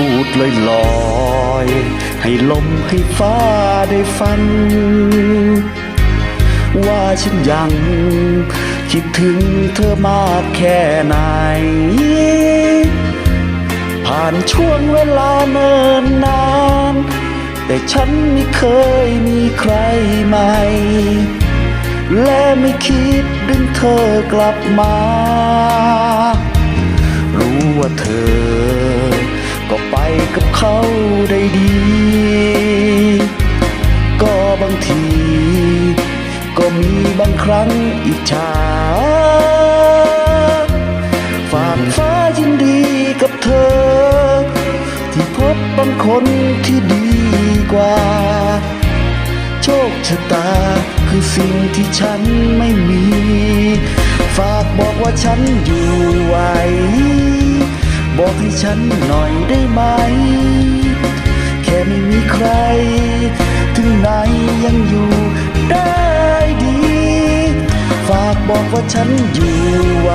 พูดลอยลอยให้ลมให้ฟ้าได้ฟังว่าฉันยังคิดถึงเธอมากแค่ไหน ผ่านช่วงเวลาเนิ่นนาน แต่ฉันไม่เคยมีใครใหม่ และไม่คิดดึงเธอกลับมา รู้ว่าเธอางอิจฉาฝากฟ้ายินดีกับเธอ ที่พบบางคนที่ดีกว่า โชคชะตาคือสิ่งที่ฉันไม่มี ฝากบอกว่าฉันอยู่ไหว บอกให้ฉันหน่อยได้ไหม ว่าฉันอยู่ไหว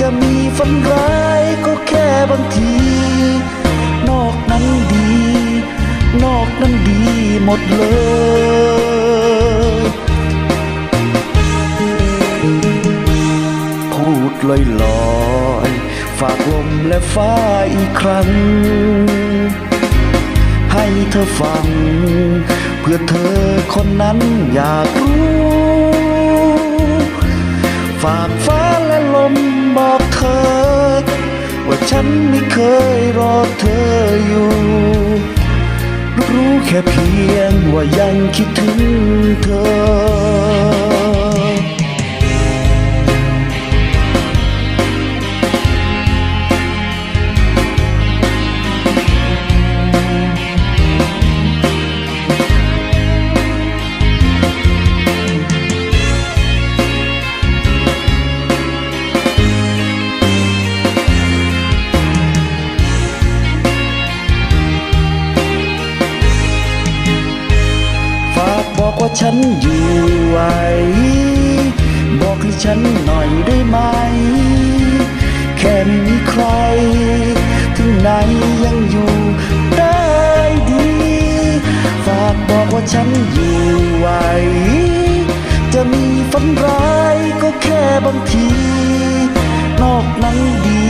จะมีฝันร้ายก็แค่บางที นอกนั้นดี นอกนั้นดีหมดเลยพูดลอยลอยฝากลมและฟ้าอีกครั้ง ให้เธอฟัง เพื่อเธอคนนั้นอยากรู้ ฝากฟ้าและลมบอกเธอ ว่าฉันไม่เคยรอเธออยู่ รู้แค่เพียงว่ายังคิดถึงเธอ บอกว่าฉันอยู่ไหวบอกให้ฉันหน่อยได้ไหม แค่ไม่มีใคร ถึงไหนยังอยู่ได้ดี ฝากบอกว่าฉันอยู่ไหวจะมีฝันร้ายก็แค่บางที นอกนั้นดี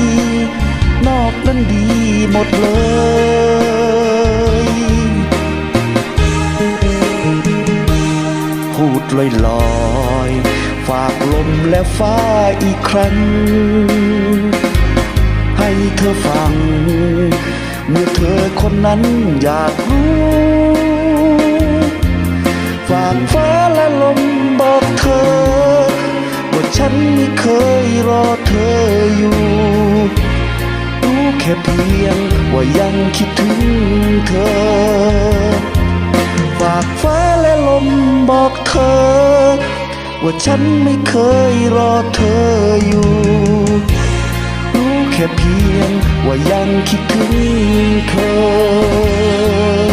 นอกนั้นดีหมดเลย ดลอยลอยๆฝากลมและฟ้าอีกครั้ง ให้เธอฟัง เมื่อเธอคนนั้นอยากรู้ฝากฟ้าและลมบอกเธอ ว่าฉันไม่เคยรอเธออยู่รู้แค่เพียงว่ายังคิดถึงเธอากฟ้าและลมบอกเธอ ว่าฉันไม่เคยรอเธออยู่ รู้แค่เพียงว่ายังคิดถึงเธอ